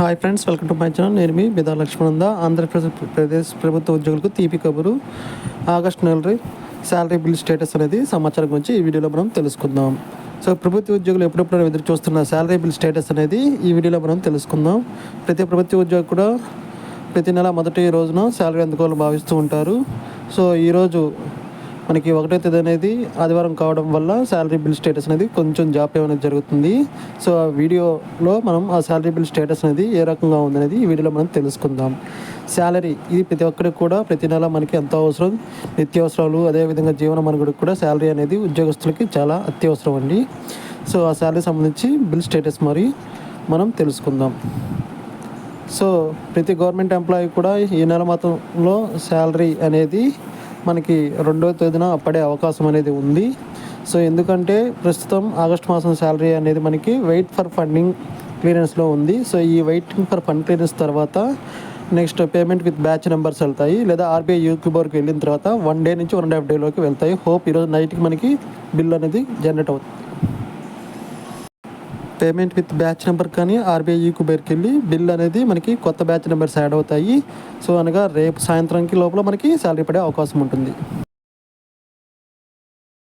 Hi friends welcome to my channel నేను మీ బిదా లక్ష్మణంద. ఆంధ్రప్రదేశ్ ప్రదేశ్ ప్రభుత్వ ఉద్యోగులకు తీపి కబురు. ఆగస్ట్ నెల శాలరీ బిల్ స్టేటస్ అనేది సమాచారం గురించి ఈ వీడియోలో మనం తెలుసుకుందాం. సో ప్రభుత్వ ఉద్యోగులు ఎప్పుడెప్పుడు ఎదురు చూస్తున్న శాలరీ బిల్ స్టేటస్ అనేది ఈ వీడియోలో మనం తెలుసుకుందాం. ప్రతి ప్రభుత్వ ఉద్యోగి కూడా ప్రతి నెల మొదటి రోజున శాలరీ అందుకోవాలని భావిస్తూ ఉంటారు. సో ఈరోజు మనకి ఒకటో తేదీ అనేది ఆదివారం కావడం వల్ల శాలరీ బిల్ స్టేటస్ అనేది కొంచెం జాప్యం అనేది జరుగుతుంది. సో ఆ వీడియోలో మనం ఆ శాలరీ బిల్ స్టేటస్ అనేది ఏ రకంగా ఉందనేది ఈ వీడియోలో మనం తెలుసుకుందాం. శాలరీ ఇది ప్రతి ఒక్కరికి కూడా ప్రతి నెల మనకి ఎంతో అవసరం. నిత్యావసరాలు అదేవిధంగా జీవన మనుగుడికి కూడా శాలరీ అనేది ఉద్యోగస్తులకి చాలా అత్యవసరం అండి. సో ఆ శాలరీ సంబంధించి బిల్ స్టేటస్ మరి మనం తెలుసుకుందాం. సో ప్రతి గవర్నమెంట్ ఎంప్లాయీ కూడా ఈ నెల మాత్రంలో శాలరీ అనేది మనకి రెండో తేదీన పడే అవకాశం అనేది ఉంది. సో ఎందుకంటే ప్రస్తుతం ఆగస్ట్ మాసం శాలరీ అనేది మనకి వెయిట్ ఫర్ ఫండింగ్ క్లియరెన్స్లో ఉంది. సో ఈ వెయిటింగ్ ఫర్ ఫండ్ క్లియరెన్స్ తర్వాత next payment with batch numbers వెళ్తాయి. లేదా ఆర్బీఐ యూక్యూబర్కి వెళ్ళిన తర్వాత వన్ డే నుంచి వన్ అండ్ హాఫ్ డేలోకి వెళ్తాయి. హోప్ ఈరోజు నైట్కి మనకి బిల్ అనేది జనరేట్ అవుతుంది. పేమెంట్ విత్ బ్యాచ్ నెంబర్ కానీ ఆర్బీఐ కుబేర్కి వెళ్ళి బిల్ అనేది మనకి కొత్త బ్యాచ్ నెంబర్స్ యాడ్ అవుతాయి. సో అనగా రేపు సాయంత్రంకి లోపల మనకి శాలరీ పడే అవకాశం ఉంటుంది.